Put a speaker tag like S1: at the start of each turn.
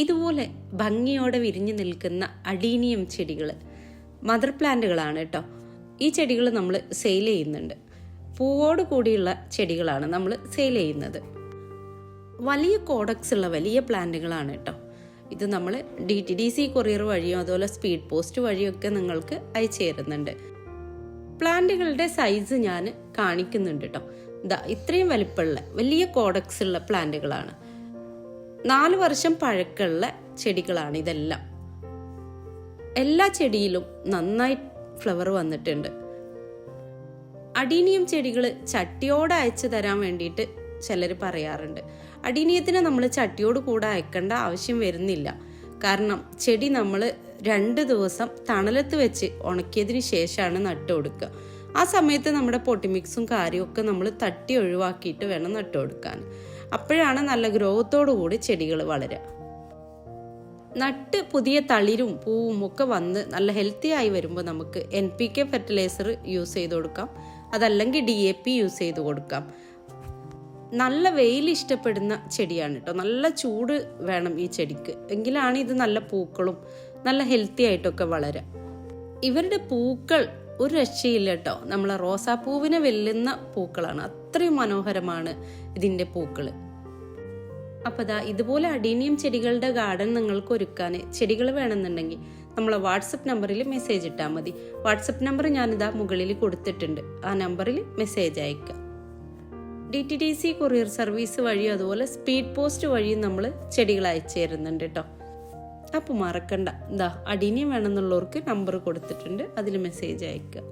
S1: ഇതുപോലെ ഭംഗിയോടെ വിരിഞ്ഞു നിൽക്കുന്ന അഡീനിയം ചെടികൾ മദർ പ്ലാന്റുകളാണ് കേട്ടോ ഈ ചെടികൾ നമ്മൾ സെയിൽ ചെയ്യുന്നുണ്ട്. പൂവോട് കൂടിയുള്ള ചെടികളാണ് നമ്മൾ സെയിൽ ചെയ്യുന്നത്. വലിയ കോഡക്സ് ഉള്ള വലിയ പ്ലാന്റുകളാണ് കേട്ടോ ഇത് നമ്മൾ D T D C courier വഴിയോ അതുപോലെ സ്പീഡ് പോസ്റ്റ് വഴിയൊക്കെ നിങ്ങൾക്ക് അയച്ചു തരുന്നുണ്ട്. പ്ലാന്റുകളുടെ സൈസ് ഞാൻ കാണിക്കുന്നുണ്ട് കേട്ടോ ഇതാ ഇത്രയും വലിപ്പമുള്ള വലിയ കോഡക്സ് ഉള്ള പ്ലാന്റുകളാണ്. നാല് വർഷം പഴക്കമുള്ള ചെടികളാണ് ഇതെല്ലാം. എല്ലാ ചെടിയിലും നന്നായി ഫ്ലവർ വന്നിട്ടുണ്ട്. അടീനിയം ചെടികൾ ചട്ടിയോടെ അയച്ചു തരാൻ വേണ്ടിയിട്ട് ചിലർ പറയാറുണ്ട്. അടീനിയത്തിന് നമ്മൾ ചട്ടിയോട് കൂടെ അയക്കേണ്ട ആവശ്യം വരുന്നില്ല. കാരണം ചെടി നമ്മൾ രണ്ട് ദിവസം തണലത്ത് വെച്ച് ഉണക്കിയതിന് ശേഷമാണ് നട്ടു കൊടുക്കുക. ആ സമയത്ത് നമ്മുടെ പൊട്ടിമിക്സും കാര്യമൊക്കെ നമ്മൾ തട്ടി ഒഴിവാക്കിയിട്ട് വേണം നട്ടു കൊടുക്കാൻ. അപ്പോഴാണ് നല്ല ഗ്രോത്തോടു കൂടി ചെടികൾ വളരുക. നട്ട് പുതിയ തളിരും പൂവും ഒക്കെ വന്ന് നല്ല ഹെൽത്തി ആയി വരുമ്പോൾ നമുക്ക് N P K fertiliser use ചെയ്ത് കൊടുക്കാം. അതല്ലെങ്കിൽ ഡി എ പി യൂസ് ചെയ്ത് കൊടുക്കാം. നല്ല വെയിൽ ഇഷ്ടപ്പെടുന്ന ചെടിയാണ് കേട്ടോ നല്ല ചൂട് വേണം ഈ ചെടിക്ക്. എങ്കിലാണ് ഇത് നല്ല പൂക്കളും നല്ല ഹെൽത്തി ആയിട്ടൊക്കെ വളരുക ഇവരുടെ പൂക്കൾ ഒരു രക്ഷയില്ല കേട്ടോ നമ്മളെ റോസാപ്പൂവിനെ വെല്ലുന്ന പൂക്കളാണ്. അത്രയും മനോഹരമാണ് ഇതിന്റെ പൂക്കൾ അപ്പോൾ ദാ ഇതുപോലെ അഡീനിയം ചെടികളുടെ ഗാർഡൻ നിങ്ങൾക്ക് ഒരുക്കാൻ ചെടികൾ വേണമെന്നുണ്ടെങ്കിൽ നമ്മളെ വാട്സപ്പ് നമ്പറിൽ മെസ്സേജ് ഇട്ടാൽ മതി. വാട്സപ്പ് നമ്പർ ഞാനിതാ മുകളിൽ കൊടുത്തിട്ടുണ്ട്. ആ നമ്പറിൽ മെസ്സേജ് അയക്കുക D T D C courier service വഴിയും അതുപോലെ സ്പീഡ് പോസ്റ്റ് വഴിയും നമ്മൾ ചെടികൾ അയച്ചു തരുന്നുണ്ട് കേട്ടോ അപ്പോൾ മറക്കണ്ട. എന്താ അടീനിയം വേണമെന്നുള്ളവർക്ക് നമ്പർ കൊടുത്തിട്ടുണ്ട്. അതിൽ മെസ്സേജ് അയക്കുക